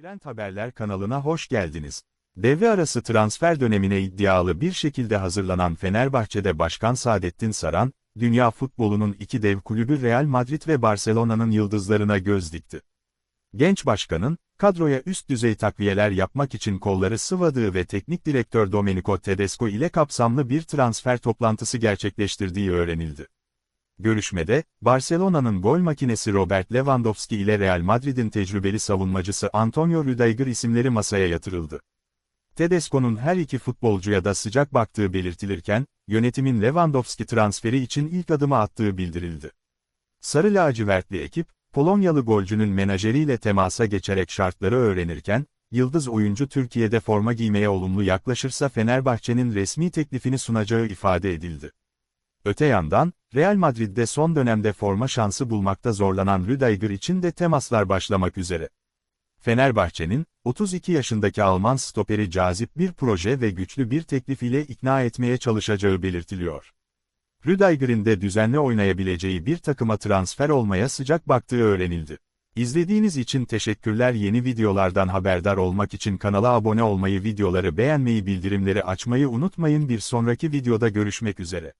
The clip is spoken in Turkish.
Trend Haberler kanalına hoş geldiniz. Devre arası transfer dönemine iddialı bir şekilde hazırlanan Fenerbahçe'de Başkan Saadettin Saran, dünya futbolunun iki dev kulübü Real Madrid ve Barcelona'nın yıldızlarına göz dikti. Genç başkanın, kadroya üst düzey takviyeler yapmak için kolları sıvadığı ve teknik direktör Domenico Tedesco ile kapsamlı bir transfer toplantısı gerçekleştirdiği öğrenildi. Görüşmede, Barcelona'nın gol makinesi Robert Lewandowski ile Real Madrid'in tecrübeli savunmacısı Antonio Rüdiger isimleri masaya yatırıldı. Tedesco'nun her iki futbolcuya da sıcak baktığı belirtilirken, yönetimin Lewandowski transferi için ilk adımı attığı bildirildi. Sarı lacivertli ekip, Polonyalı golcünün menajeriyle temasa geçerek şartları öğrenirken, yıldız oyuncu Türkiye'de forma giymeye olumlu yaklaşırsa Fenerbahçe'nin resmi teklifini sunacağı ifade edildi. Öte yandan, Real Madrid'de son dönemde forma şansı bulmakta zorlanan Rüdiger için de temaslar başlamak üzere. Fenerbahçe'nin, 32 yaşındaki Alman stoperi cazip bir proje ve güçlü bir teklif ile ikna etmeye çalışacağı belirtiliyor. Rüdiger'in de düzenli oynayabileceği bir takıma transfer olmaya sıcak baktığı öğrenildi. İzlediğiniz için teşekkürler yeni videolardan haberdar olmak için kanala abone olmayı videoları beğenmeyi bildirimleri açmayı unutmayın bir sonraki videoda görüşmek üzere.